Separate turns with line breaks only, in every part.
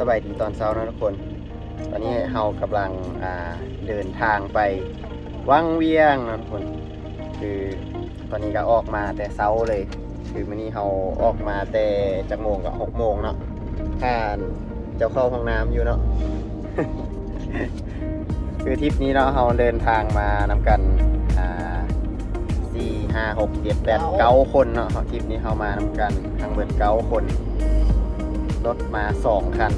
สบายดีตอนเช้านะทุกคน ตอนนี้เฮากำลังเดินทางไปวังเวียงนะทุกคน คือตอนนี้ก็ออกมาแต่เช้าเลย คือมื้อนี้เฮาออกมาแต่จักโมงกับหกโมงเนาะถ้าเจ้าเข้าห้องน้ำอยู่เนาะ คือทริปนี้เนาะเฮาเดินทางมานำกันอ่าสี่ห้าหกเจ็ดแปดเก้าคนเนาะทริปนี้เฮามานำกันทั้งเบิดเก้าคนรถมาสองคัน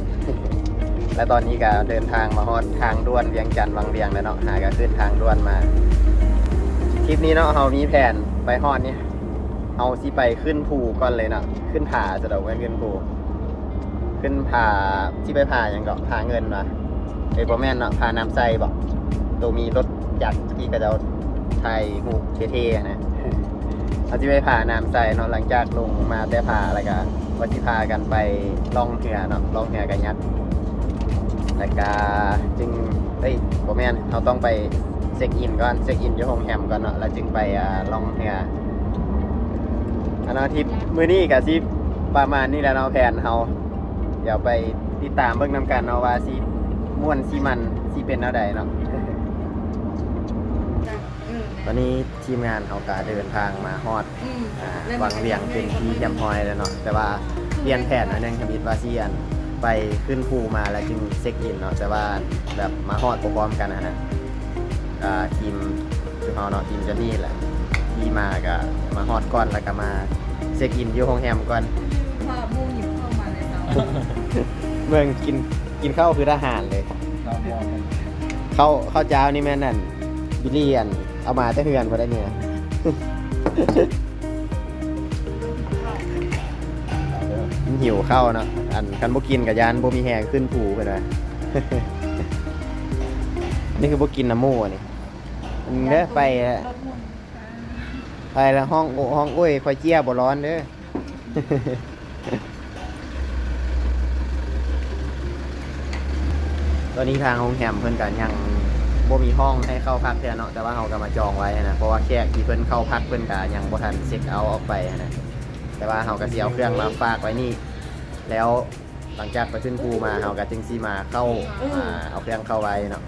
และตอนนี้ก็เดินทางมาฮอดทางด่วนเวียงจันทร์วังเวียงแล้วเนาะหาก็ขึ้นทางด่วนมาทริปนี้เนาะเฮามีแผนไปฮอดเนี่ยเฮาสิไปขึ้นภูก่อนเลยเนาะขึ้นผาจะเดาไว้ขึ้นภูขึ้นผาที่ไปผาอย่างก็ผาเงินมาเอ้ยบ่แม่นเนาะผาน้ำใจบอกตัวมีรถจักรที่กระเจ้าไทยหูเท่ๆนะเราจะไปผ่าน้ำใสเนาะหลังจากลงมาแต่ผาอะไรกัน วัชิพากันไปล่องเหือเนาะล่องเหือกันยัดแล้วก็จึงเอ้ยโบแมนเราต้องไปเช็คอินก่อนเช็คอินอยู่โรงแรมก่อนเนาะแล้วจึงไปอล่องเหืออันเนาะทริปมือนี้กับซิประมาณนี้แหล้วเนาะแผนเฮาเดี๋ยวไปติดตามเบิ่งนำกันเนาะว่าสิม่วนสิมันสิเป็นแนวใดเนาะ ตอนนี้ทีมงานเขาก็เดินทางมาฮอดอ่าวังเวียงเป็นที่เยี่ยมพอยแล้วเนาะแต่ว่าเปลี่ยนแผนหน่อยหนึงคำิดว่าเซียนไปขึ้นภูมาแล้วจึงเช็คอินเนาะแต่ว่าแบบมาฮอดพร้อมๆกันนะฮะอ่าทีมทีมเฮาเนาะทีมเจนนี่แหละที่มาก็มาฮอดก่อนแล้วก็มาเช็คอินอยู่โรงแรมก่อน
พอมูหยิบเข้ามาในเตา
เมืองกินกินข้าวคือทหารเลย
เรามองกัน
ข้าวข้าวเจ้านี่แม่นนั่นบิลเลียน เอามาแต่เฮือนพอได้เนี่ยมันหิวข้าวเนาะอันคันบ่กินกับยานบ่มีแหงขึ้นผูไปเลยนี่คือบ่กินน้ำหมูนี่มันเด้อไปอะไปแล้วห้องโอห้องโอ้ยคอยเจี้ยบ่ร้อนเด้อตอนนี้ทางโรงแรมเพิ่นก็ยัง บ่มีห้องให้เข้าพักเท่าเนาะแต่ว่าเราก็มาจองไว้นะเพราะว่าแขกที่เพิ่นเข้าพักเพิ่นก็ยังบ่ทันเช็คเอาท์ออกไปนะแต่ว่าเราก็สิเอาเครื่องมาฝากไว้นี่ แล้วหลังจากไปขึ้นภูมาเราก็จึงสิมาเข้าอ่าเอาเครื่องเข้าไว้เนาะ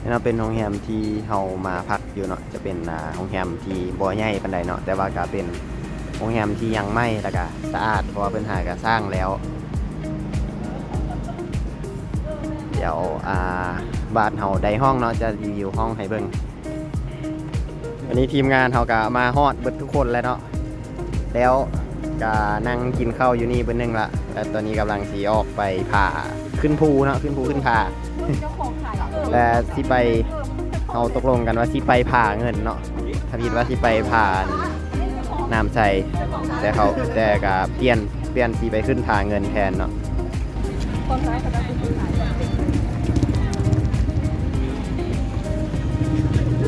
นี่เนาะเป็นโรงแรมที่เรามาพักอยู่เนาะจะเป็นอ่าโรงแรมที่บ่ใหญ่ปานใดเนาะแต่ว่าก็เป็นโรงแรมที่ยังไม่แล้วก็สะอาดเพราะว่าเพิ่นหาก็สร้างแล้ว ดี๋ยวอ่าบ้านเฮาได้ห้องเนาะจะรีวิวห้องให้เบิ่งวันนี้ทีมงานเฮาก็มาฮอดเบิดทุกคนแล้วเนาะแล้วก็นั่งกินข้าวอยู่นี่เบิ่นหนึงละแต่ตอนนี้กำลังสีออกไปผ่าขึ้นภูเนาะขึ้นภูขึ้นผา
เจ้าของขายเออ
และสิไปเฮาตกลงกันว่าสิไปผ่าเงินเนาะถ้าผิดว่าสิไปผ่าน้ำใจแต่เขาแต่ก็เปลี่ยนเปลี่ยนสิไปขึ้นผ่าเงินแทนเนาะ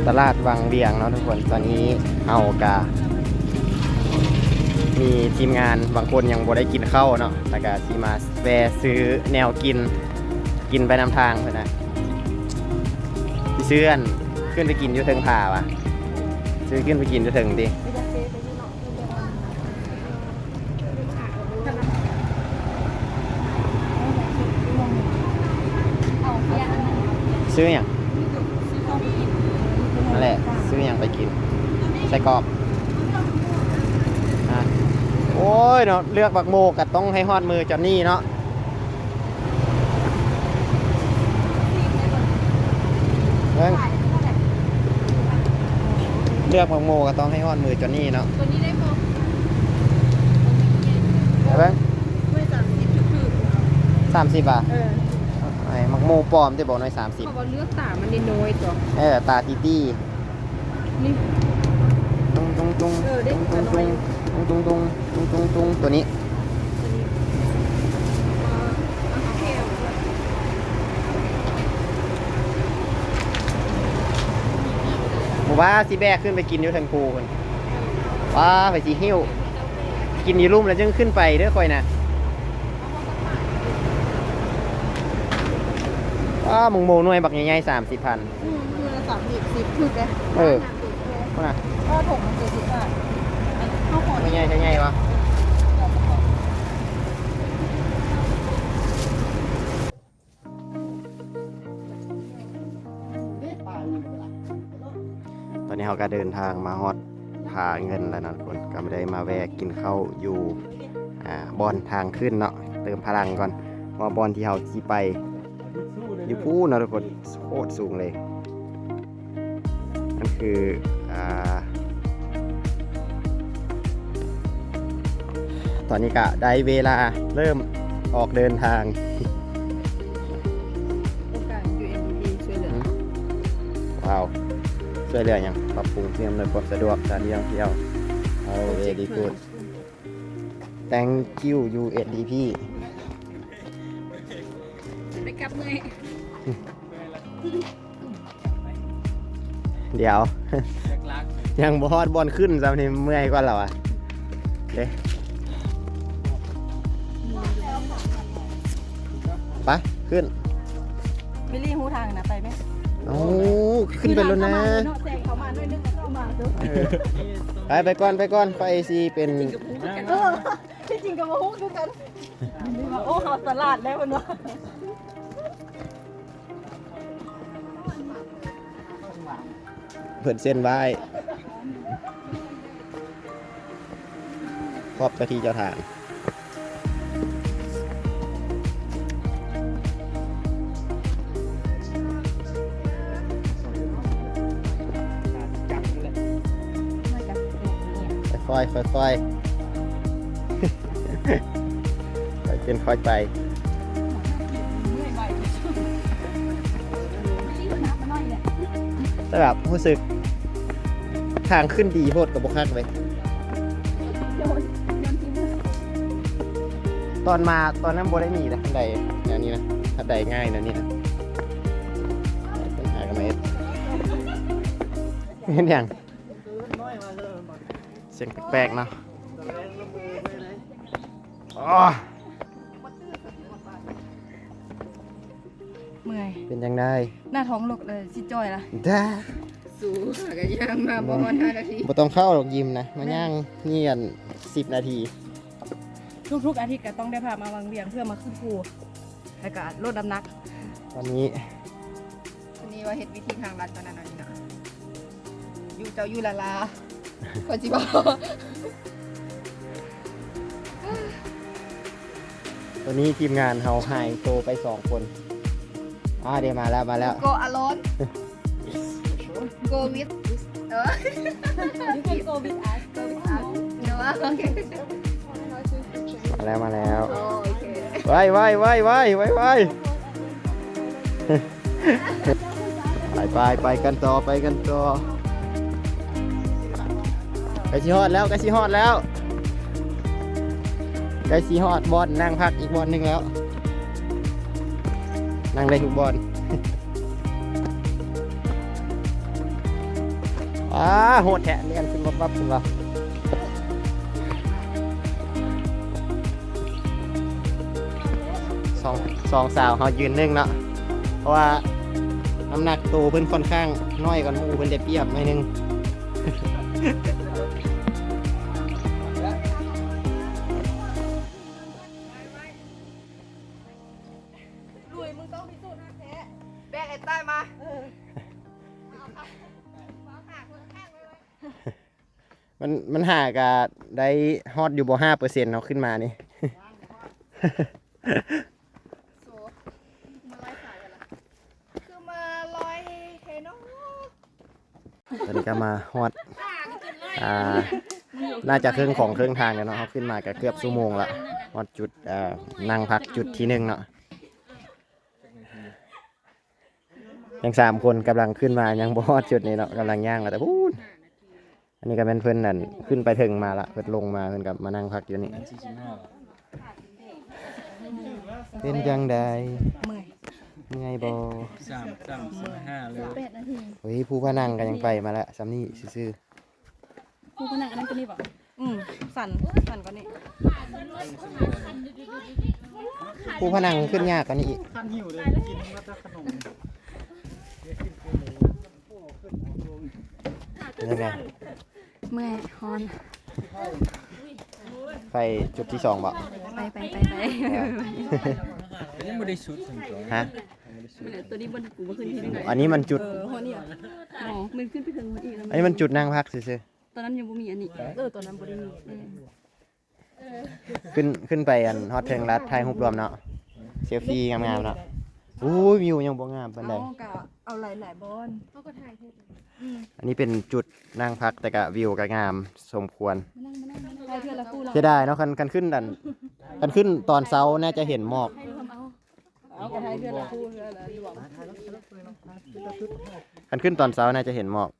ตลาดวังเวียงเนาะทุกคนตอนนี้เอากามีทีมงานบางคนยังบ่ได้กินข้าวเนาะแล้วก็ที่มาแวะซื้อแนวกินกินไปนำทางเพื่อนนะสิซื้อนขึ้นไปกินอยู่เทิงผาวะซื้อขึ้นไปกินอยู่เทิงดีซื้ออย่าง
ซื้อเข้าไปกิน
นั่นแหละ ซื้ออย่างไปกินใส่กรอบอะโอ้ยเนาะเลือกบักโมกก็ต้องให้ฮอดมือจอนนี่เนาะเบิ่งเลือกมังโมก็ต้องให้ฮอดมือจอนนี่เนาะ
ตัวนี้ได้โม
เห็นไหม
ไม่สามสิบคือ
สามสิบอะ
เออ
ไอ้มังโมปลอมจะบอกหน่อยสามสิบ
เขาบอกเลือกตามันได้น้อยตัว
เออตาตีตี้
นี่
ตุงตุงตุง
เออได้
ตุง
ตัวน้
ตุ
อย
งตุงตุงตุงตุงตุงตัวนี้
ตัวนี้เอาแค่
หมู่ว่าสิแบกขึ้นไปกินอยู่เทางภูคนว้าไปสีหิ้วกินอยู่รุ่มแล้วจึงขึ้นไปเด้อคอยนะว้ามังโมหน่วยบักใหญ่ๆสามสิบพัน
อืมคือละสามสิบสิบคือไง
เออ
ถุงมันสี่สิบบาทข้าวโพ
ไม่ใหญ่จะใหญ่วะตอนนี้เขาก็เดินทางมาฮอดผาเงินแล้วนะทุกคนก็ไม่ได้มาแวะกินข้าวอยู่บอลทางขึ้นเนาะเติมพลังก่อนว่าบอลที่เขาจีไปอยู่พูนะทุกคนโคตรสูงเลยนั่นคือ ตอนนี้ก็ได้เวลาเริ่มออกเดินทาง
โครงการ UNDP ช่วยเหลือ
ว้าว ช่วยเหลืออย่างปรับปรุงเพื่ออำนวยความสะดวกการท่องเที่ยวเอาเวดีกูด thank you UNDP
ไปกลับเมื่อย
เดี๋ยว ยังบอดบอลขึ้นซ้ำนี่เมื่อยก่อนเหรอวะเด้ไปขึ้น
บิลลี่หูทางนะไปไหม
โอ้ขึ้นไปแล้วนะ
เนาะแซงเขามาหน่อยนึงเข้ามาเด้อ
ไปไปก่อนไปก่อนไปซีเป็น
เออที่จริงกับมาฮู้คือกันโอ้เขาสลัดแล้วมันวะ
เพื่อนเส้นไหว้ ครอบเจ้าที่เจ้าทาง
ไม่กันเนี่ย
ค่อยๆค่อยค่อยเป็นค่อยไป
แต่
แบบรู้สึกทางขึ้นดีโพดกับบกคักเลย
โต
อนมาตอนนั้นโบได้มีนะทันใดแนวนี้นะทันใดง่ายนะนี่นะปัญหากันไหมเห็นอย่างเสียงแปลกๆเนาะอ๋อ
เมื่อย
เป็นยังไง
หน้าท้องหลกเลยสิจอยละ
ด้า
สู้ค่ะก็ย่างมาบ่ฮอด5นาที
บ่ต้องเข้าหรอกยิมนะ มาย่างเงียนสิบนาที
ทุกๆอาทิตย์ก็ต้องได้พามาวังเวียงเพื่อมาขึ้นภูแล้วก็ลดน้ำหนัก
ตอนนี้
อันนี้ว่าเฮ็ดวิธีทางลัดตอนนั้นอันนี้นะอยู่เจ้าอยู่ละลาก็จิบอก
ตอนนี้ทีมงานเฮาไฮโตไปสองคนอ่าเดี๋ยวมาแล้วมาแล้ว
โกอลอนโกวิดเออ
You can go with us
go with us เนอะโอเค
มา แล้วมาแล้ว
โอเค
ไว้ไว้ไว้ไว้ไว้ไว้ไปไปไปกันต่อไปกันต่อไกชิฮอดแล้วไกชิฮอดแล้วไกชิฮอดบอลนั่งพักอีกบอลหนึ่งแล้ว นั่งได้ทุกบอลอ่าโหดแทะเรียนขึ้นรถปั๊บขึ้นมา องสองสาวเขายืนนึ่งเนาะเพราะว่าน้ำหนักตัวเพิ่นค่อนข้างน้อยกว่าหมูเพิ่นได้เปรียบหน่อยหนึง
รวยมึงต้องพิสูจน์นะแท้
แบกไอ้ใต้มา
มันมันหากะได้ฮอตอยู่บ่ห้าเปอร์เซ็นต์เนาะขึ้นมานี่
โซมาลอยสายกันละคือมาลอยเฮโน
ตอนนี้ก็มาฮอตอ่าน่าจะครึ่งของครึ่งทางกันเนาะเขาขึ้นมาก็เกือบชั่วโมงละฮอตจุดอ่านั่งพักจุดที่หนึ่งเนาะยังสามคนกำลังขึ้นมายังบ่ฮอดจุดนี้เนาะกำลังย่างแล้วแต่พูดอันนี้ก็เป็นเพื่อนนั่นขึ้นไปถึงมาละเพิ่นลงมาเพิ่นกับมานั่งพักอยู่นี่เป็นจังใด
เมื่อย
เมื่อยบ่
สามสามสี่ห้าเลย
แปดนาที
เฮ้ยผู้พนังก็ยังไปมาแล้วซ้ำนี่ซื่อ
กูก็นั่งอันนั้นก็นี่ป่ะอืมสั่นสั่นกว่านี้
ๆผู้พนังขึ้นยากกว่านี้อีก
ขั้นหิวเลยกินมาจากขนม
เป็นยังไง
เมื่อยฮอน
ไปจุดที่สองบ่
ไปไปไปไป
ยังไม่ได้ชุดถึงตัว
ฮะ
ตัวนี้บนกูบ่ขึ้นที่ไหน
อันนี้มันจุด
เออฮอดเนี่ยอ๋อมันขึ้นไปถึงมันอีกแล้ว
อันนี้มันจุดนั่งพักซื่อ
ตอนนั้นยังบ่มีอันนี้เออตอนนั้นบ่ได้มี
ขึ้นขึ้นไปอันฮอตเทิงรัดถ่ายรูปรวมเนาะเซลฟี่งามๆเนาะโอ้ยวิวยังบ่งามปานใด
เอากะเอาหลายๆบอน
เขาก็ถ่ายเทศ
อันนี้เป็นจุดนั่งพักแต่กะวิวก็งามสมควร
มานั่งมานั่งมานั่งไปเพื่อนละคู่เรา
เสียดายเนาะคันคันขึ้นดันคันขึ้นตอนเช้าน่าจะเห็นหมอก
เอาเอากระไทยเพื่อนละคู่เพื่อนละหลวง
คันขึ้นตอนเช้าน่าจะเห็นหมอก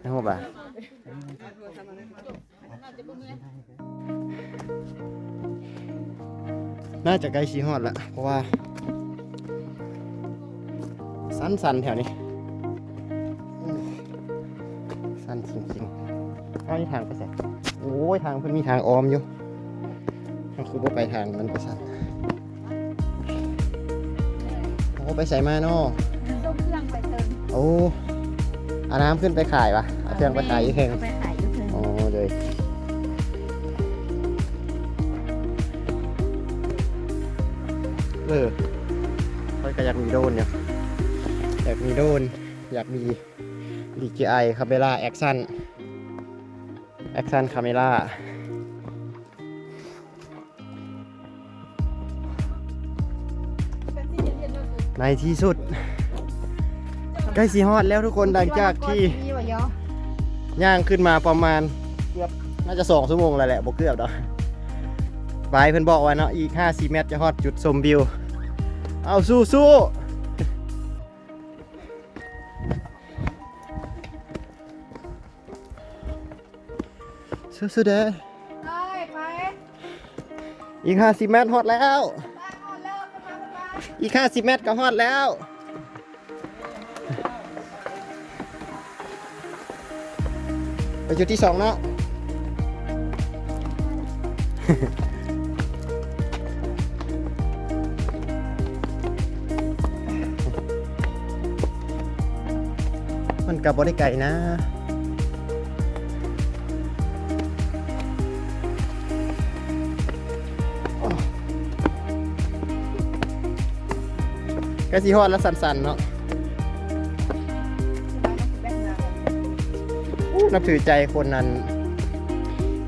ไม่หูป่ะน่าจะใกล้ชีฮอดละเพราะว่า สั้นๆแถวนี้อืมสั้นจริงๆเอาที่ทางไปใส่โอ้ยทางเพิ่นมีทางออมอยู่ทางครูบ่ไปทางมันไปสั่นโอ้ไปใส่มาเนาะ
ต้มเครื่องไปเติม
โอ้เอาน้ำขึ้นไปขายปะเอาเครื่องไปขายยี่เฮง
ไปขายอยู่เพิ่น
โอ้เลยเออค่อยก็อยากมีโดรนอยู่อยากมีโดรนอยากมี DJI Camera Action Action Camera ในที่สุด ใกล้สีฮอดแล้วทุกคนหลังจากที่
ย่า
งขึ้นมาประมาณเกือบน่าจะสองชั่วโมงแล้วแหละบ่เกือบดอกบายเพิ่นบอกไว้เนาะอีก5-4เมตรจะฮอดจุดชมวิว เอาสู้สู้ สู้สู้เด้อ
ได้ไป
อีก50เมตรฮอดแล้ว
บ้านเอาเลิกกันมาบ้าน
อีก50เมตรก็ฮอดแล้ว ไปจุดที่สองเนาะ มันกับบริไก่นะ ก็สีฮอดแล้วสันๆเนาะนับถือใจคนนั้น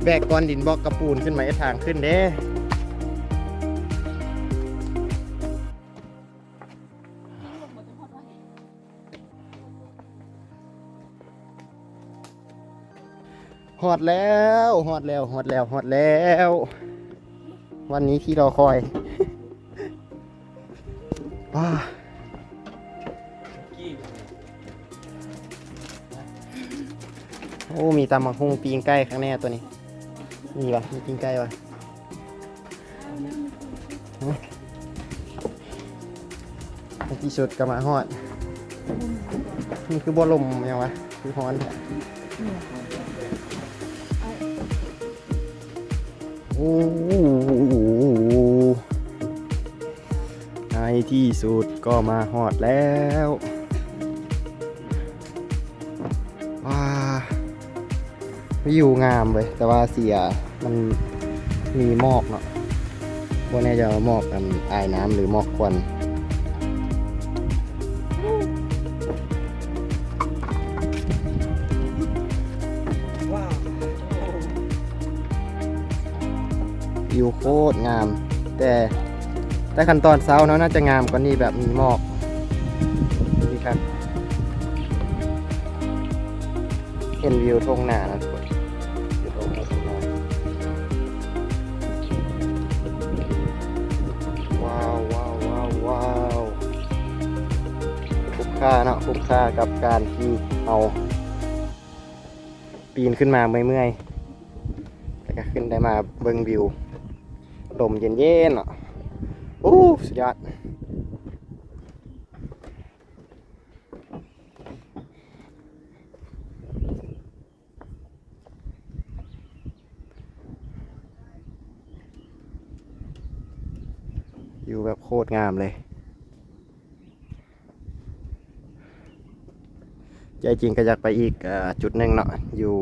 แบกก้อนดินบล็อกกระปูนขึ้นมาไอ้ทางขึ้นเด้หอดแล้วหอดแล้วหอดแล้วหอดแล้ว วันนี้ที่เราคอย ว้าโอ้ มีตำมังคุงปีงใกล้ข้างแน่ตัวนี้ มีวะมีปีงใกล้วะฮะในที่สุดก็มาฮอด นี่คือบัวลมยังวะ คือฮ้อนโอ้ ที่สุดก็มาฮอดแล้วว้าวิวงามเลยแต่ว่าเสียมันมีหมอกเนาะวันนี้จะหมอกกันอายน้ำหรือหมอกควัน แต่ขั้นตอนเช้าเนาะน่าจะงามกว่านี้แบบมีหมอกดีครับ เห็นวิวทุ่งนานะทุกคนวิวทุ่งนาทุ่งนาว้าวว้าวว้าวว้าวคุ้มค่าเนาะคุ้มค่ากับการที่เอาปีนขึ้นมาเมื่อยๆแต่ก็ขึ้นได้มาเบิ่งวิวลมเย็นๆเนาะ โอ้สุดยอดอยู่แบบโคตรงามเลย ใจจริงก็อยากไปอีกอจุดหนึ่งเนาะอยู่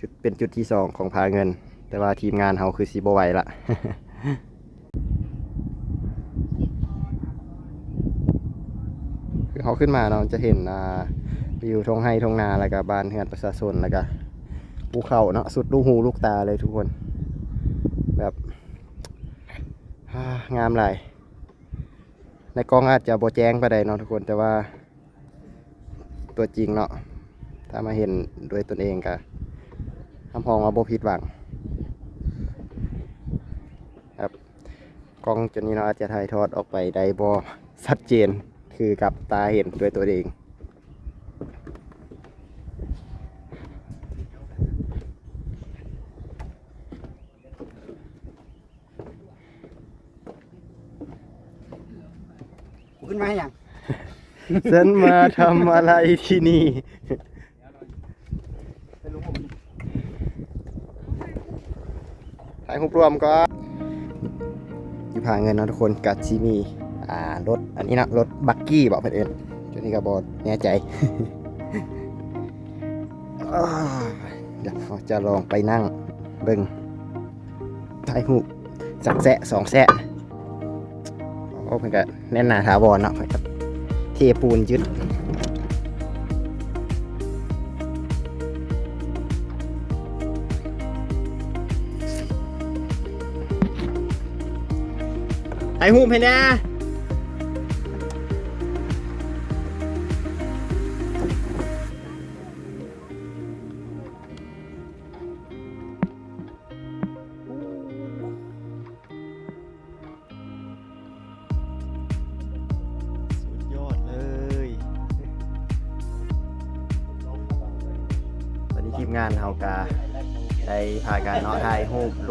จุดเป็นจุดที่สองของพาเงิน แต่ว่าทีมงานเฮาคือสิบ่ไวละ คือ เขาขึ้นมาเนาะจะเห็นอ่าวิวทงไฮทงนาแล้วก็บ้านเฮือนประชาชนแล้วก็ภูเขาเนาะสุดลูกหูลูกตาเลยทุกคน แบบางามหลายในกล้องอาจจะโบแจ้งไปได้เนาะทุกคนแต่ว่า ตัวจริงเนาะถ้ามาเห็นด้วยตนเองก็ทำพองว่าโบผิดหวังครับกล้องจุดนี้เนาะอาจจะถ่ายทอดออกไปได้บอชัดเจน คือกับตาเห็นด้วยตัวเอง
ขึ้นมาให้ยัง
ฉันมาทำอะไรที่นี่ ถ่ายรูปรวมก็ที่พาเงินเนาะทุกคนกัดชิมี อ่ารถอันนี้นะรถบักกี้บอกเพื่อนเอนจุดนี้ก็บอแน่ใจเดี๋ยวจะลองไปนั่งเบิ่งถ่ายรูสักแสะสองแสะโอ้เพื่อนก็แน่นหนาถาวรเนาะเพื่อนก็เทปูนยึดไอหูเพนน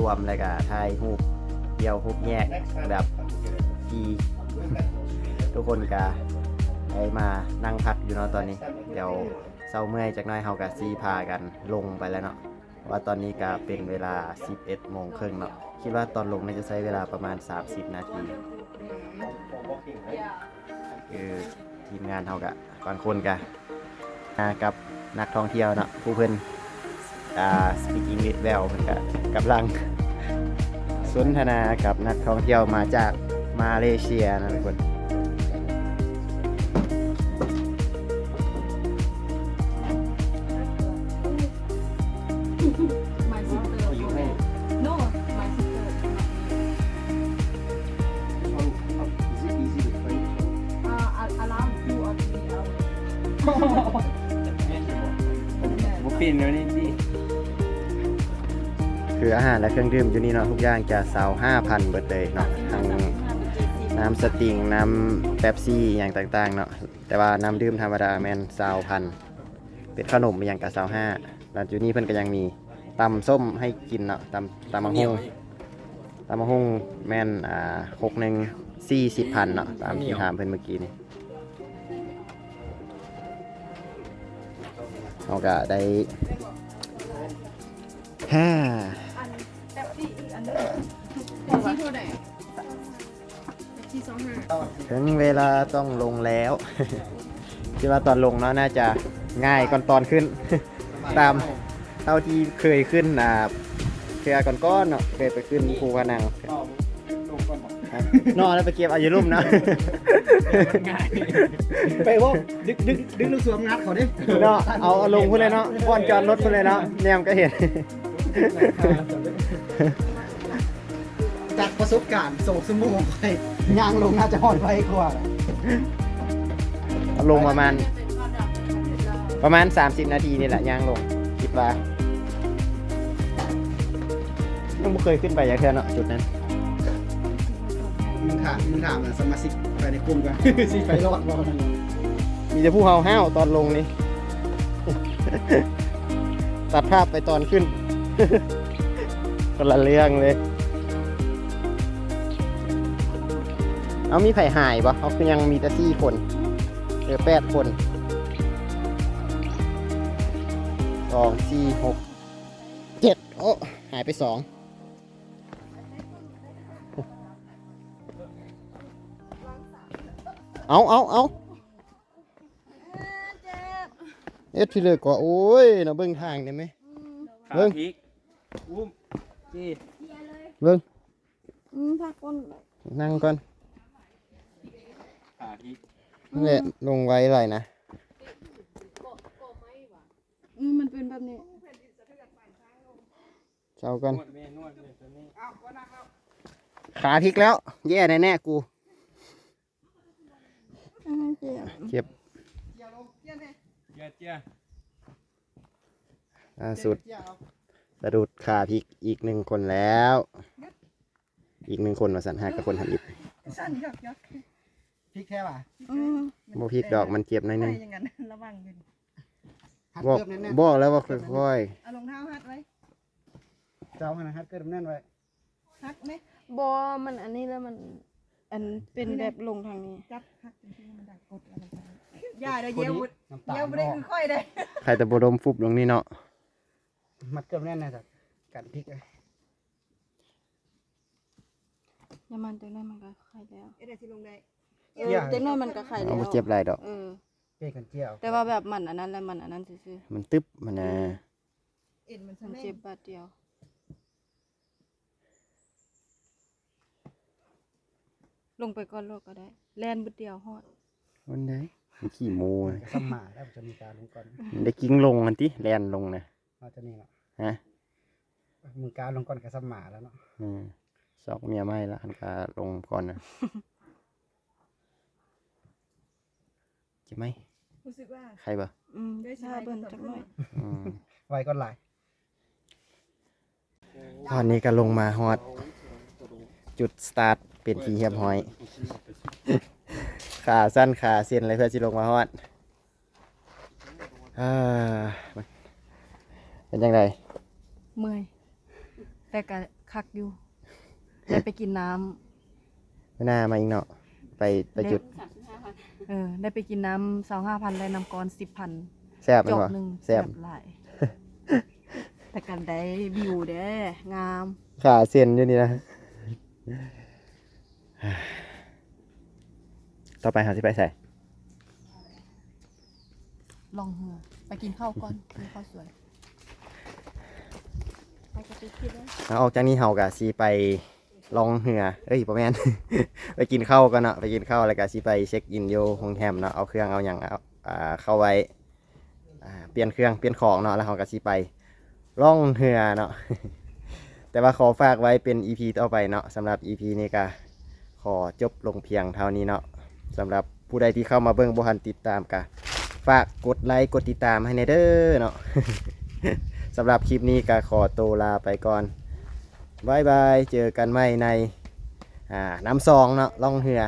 วมเลยกะถ่ายรูปเดียวรูปแยกแบบทีทุกคนกะได้มานั่งพักอยู่เนาะตอนนี้ เดี๋ยวเศร้าเมื่อยจากน้อยเฮากะซีพากันลงไปแล้วเนาะว่าตอนนี้กะเป็นเวลา 11โมงครึ่งเนาะคิดว่าตอนลงน่าจะใช้เวลาประมาณ 30 นาทีคือทีมงานเฮากะบางคนกะกับนักท่องเที่ยวเนาะผู้เพิ่น อ่า speak English well เพิ่นก็กำลังสนทนากับนักท่องเที่ยวมาจากมาเลเซียนะทุกคน รื่องดื่มอยู่นี่เนาะทุกอย่างจะสาว5,000เบิดเลยเนาะทั้งน้ำสติงน้ำเป๊ปซี่อย่างต่างๆเนาะแต่ว่าน้ำดื่มธรรมดาแมนสาวพันเป็นขนมอย่างกับสาวห้าแล้วอยู่นี่เพิ่นก็ยังมีตำส้มให้กินเนาะตำตำมังฮงตามมาหุ้งแมนอ่าหกหนึ่งสี่สิบพันเนาะตามที่ถามเพิ่นเมื่อกี้นี่เราก็ได้ห้า
ที่อีกอันนึง
ที่เท่าไหร่ที่สองห้า
ถึงเวลาต้องลงแล้ว คิดว่าตอนลงเนาะน่าจะง่ายก่อนตอนขึ้น ตามเท่าที่เคยขึ้นอ่าเคยก่อนก้อนๆเนาะเคยไปขึ้นภูพะนังนอนแล้วไปเก็บอายุรุ่มเนาะ
ง่าย
ไปว่าดึกดึกดึกลูกสวมงัดเขาดิ
เนาะเอาเอาลงพุ่นเลยเนาะก่อนจอดรถพุ่นเลยเนาะแนมก็เห็น
จากประสบการณ์โศกสมองไปยางลงน่าจะหอดไปกว่า
เอาลงประมาณ ประมาณ 30 นาทีนี่แหละย่างลง คิดว่ายังไม่เคยขึ้นไปอย่างเท่าเนาะจุดนั้น
มึงถามมึงถามสมาชิกไปในกลุ่มกันสิไปรอดบ่นั่น
มีแต่ผู้เฮาห้าวตอนลงนี่ตัดภาพไปตอนขึ้นคนละเรื่องเลย เอามีไผ่หายปะเขาคือยังมีแต่สี่คนเหลือแปดคนสองสี่หกเจ็ดโอ้หายไปสองเอาเอาเอาเอ็ดพี่เลยก็โอ้ยเราเบิ่งทางได้ไหมเบิ่ง
พริกอุ้มจี้
เบิ่ง
อืมพักก่อนเลย
นั่งก่อน
ขาพริก
นั่นแหละลงไว้ไรนะ
อืมมันเป็นแบบนี้
เจ้าก่อน
นวดแม่นวดเลยตัวนี้
ขาพลิกแล้ว แย่แน่ๆกู
อ่าเจ็บ
เจ็บ
เจี๊ยเจี๊ย
ล่าสุดสะดุดขาพลิกอีกหนึ่งคนแล้ว อีกหนึ่งคนมาสันหากับคนทำอิฐ
สั้นยอกยอก
พริกแท้ป่ะ
อืม
บ่พลิกดอกมันเจ็บหน่อยหนึง
อย่างนั้นระวังอยู่
หัด
บอก
เกิบแน่น
บอกแล้วว่าค่อย
เอารองเท้าฮัดไว้
ๆเจ้ามันนะหัดเกิบแน่นไว้
ฮัดไหม
บอมันอันนี้แล้วมัน อันเป็นแบบลงทางนี้
จับฮัดจนที่มันได้กดอะไรกันอย่าเดี๋ยวเยี่ยวบุด
น้ำตาล
เยี่ยวบุดได้คือค่อยได้
ๆใครแต่บดมฟุบลงนี่เนาะ
มัดเกิบแน่นนะจากกันพริกเลย
อย่ามันจังได้มันก็ไข่แล้ว
เอ๊ะเดี๋ยวสิลงได้
เออจังน้อยมันก็ไข่แล้
เอา
ว
บ่เจ็บไรดอก
เออ
เป้กันเจียว
แต่ว่าแบบมันอันนั้นแล้วมันอันนั้นซื่อ
มันตึ๊บมันนะ
เอ็นมัน
ๆ
ส
มัน
มั
เจ็บบาดเดียว ลงไปก่อนโลกก็ได้ แลนบุดเดียวฮอด
วันไหนมันขี้โม
มัน
นะ
ก็สมมาแล้วมันจะมีการลงก่อน
มันได้กิ้งลงมันติแลนลงนะ
เราจะนี่เนาะ
ฮะ
มึงการลงก่อนกับสมมาแล้วเนาะ
อืมสอกเมียไม่ละหันกาลงก่อนนะ เจ็บไหม
รู้สึกว่า
ใครบ่
อืมถ้าเบิ่นจักหน่อย
อืม
ไว้ก่อนหลาย
ตอนนี้ก็ลงมาฮอด จุดสตาร์ทเป็นทีเรียบร้อย ขาสั้นขาเส้นอะไรเพื่อสิลงมาฮอดอ่าเป็นยังไง
เมื่อย แต่ก็คักอยู่ได้ไปกินน้ำ
ไม่น่ามาอีกเนาะไปไปจุด
เออได้ไปกินน้ำสองห้าพันได้น้ำก้อนสิบพัน
แซ่บ
จ
มัน
อก
บ่
หนึ่ง
แซ่บ
หลายแต่กันได้วิวเด้งาม
ขาเส้นอยู่นี่นะต่อไปหาที่ไปใส่
ลองเหือไปกินข้าวก่อนกินข้าวสวยไปกระติกคิดได้
แล้วออกจากนี้เฮากะสีไป ลองเหือเอ้ยประแมน ไปกินข้าวกันเนาะไปกินข้าวแล้วก็สีไปเช็คอินโยโรงแรมเนาะเอาเครื่องเอาอย่างเอาอ่าเข้าไว้อ่าเปลี่ยนเครื่องเปลี่ยนของเนาะแล้วเฮาก็สีไปล่องเหือเนาะ แต่ว่าขอฝากไว้เป็น EP ต่อไปเนาะสำหรับ EP นี้ก็ขอจบลงเพียงเท่านี้เนาะสำหรับผู้ใดที่เข้ามาเบิ่งบ่ทันติดตามก็ฝากกดไลค์กดติดตามให้ในเด้อเนาะสำหรับคลิปนี้ก็ขอตัวลาไปก่อน บายบาย เจอกันใหม่ในน้ำซองเนาะล่องเหือ